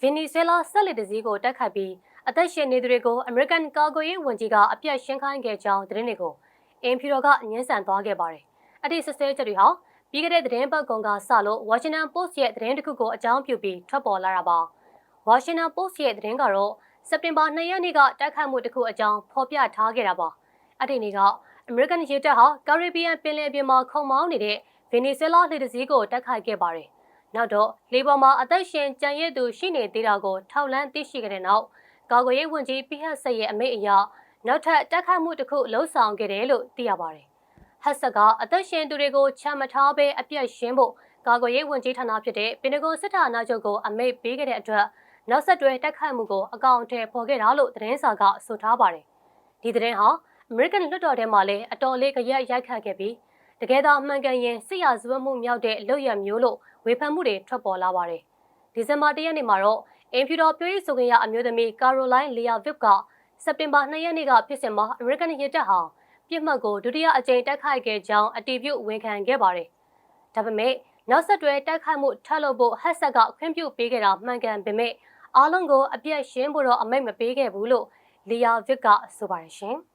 ဗင်နီဇွဲလားဆက်လက်တစည်းကိုတိုက်ခိုက်ပြီးအသက်ရှင်နေသူတွေကိုအမေရိကန်ကာကွယ်ရေးဝန်ကြီးကအပြတ်ရှင်းခိုင်းခဲ့ကြောင်းသတင်းတွေကိုအင်ဖီရိုကညှင်းဆန်သွားခဲ့ပါတယ်။အဲ့ဒီစစ်စဲချက်တွေဟာပြီးခဲ့တဲ့သတင်းပတ်ကုံကစလို့ Washington Post ရဲ့သတင်းတစ်ခုကိုအကြောင်းပြုပြီးထွက်ပေါ်လာတာပါ။ Washington Post ရဲ့သတင်းကတော့စက်တင်ဘာ2ရက်နေ့ကတိုက်ခိုက်မှုတစ်ခုအကြောင်းဖော်ပြထားခဲ့တာပါ။အဲ့ဒီနေ့ကအမေရိကန်ရေတပ်ဟာကာရစ်ဘီယံပင်လယ်ပြင်မှာခုံမောင်းနေတဲ့ဗင်နီဇွဲလားလှေတစ်စီးကိုတိုက်ခိုက်ခဲ့ပါတယ်။ နောက်တော့လေပေါ်မှာအသက်ရှင်ကြံရည်သူရှိနေသေးတာကိုထောက်လန်းသိရှိခဲ့တဲ့နောက်ကာကွယ်ရေးဝန်ကြီးပိဟတ်ဆက်ရဲ့အမိန့်အရနောက်ထပ်တိုက်ခိုက်မှုတစ်ခုလှုံ့ဆော်ခဲ့တယ်လို့သိရပါတယ်။ဟတ်ဆက်ကအသက်ရှင်သူတွေကိုချမ်းမထားဘဲအပြတ်ရှင်းဖို့ကာကွယ်ရေးဝန်ကြီးဌာနဖြစ်တဲ့ပင်တဂွန်စစ်ဌာနချုပ်ကိုအမိန့်ပေးခဲ့တဲ့အတွက်နောက်ဆက်တွဲတိုက်ခိုက်မှုကိုအကောင့်ထဲပေါ်ခဲ့တာလို့သတင်းစာကဆိုထားပါတယ်။ဒီသတင်းဟာအမေရိကန်လွှတ်တော်ထဲမှာလည်းအတော်လေးကြရက်ရိုက်ခတ်ခဲ့ပြီး တကယ်တော့မှန်ကန်ရင်စစ်ရာဇဝတ်မှုမြောက်တဲ့လုပ်ရမျိုးလို့ဝေဖန်မှုတွေထွက်ပေါ်လာပါတယ်။ဒီဇင်ဘာ၁ရက်နေ့မှာတော့အင်ဖြူတော်ပြောရေးဆိုခွင့်ရအမျိုးသမီးကာရိုလိုင်းလီယာဗစ်ကစက်တင်ဘာ2ရက်နေ့ကဖြစ်စဉ်မှာအမေရိကန်ရေတပ်ဟာပြစ်မှတ်ကိုဒုတိယအကြိမ်တိုက်ခိုက်ခဲ့ကြောင်းအတည်ပြုဝန်ခံခဲ့ပါတယ်။ဒါပေမဲ့နောက်ဆက်တွဲတိုက်ခိုက်မှုထပ်လုပ်ဖို့ဟက်ဆက်ကခွင့်ပြုပေးခဲ့တာမှန်ကန်ပေမဲ့အားလုံးကိုအပြည့်ရှင်းဖို့တော့အမိန့်မပေးခဲ့ဘူးလို့လီယာဗစ်ကဆိုပါတယ်ရှင်။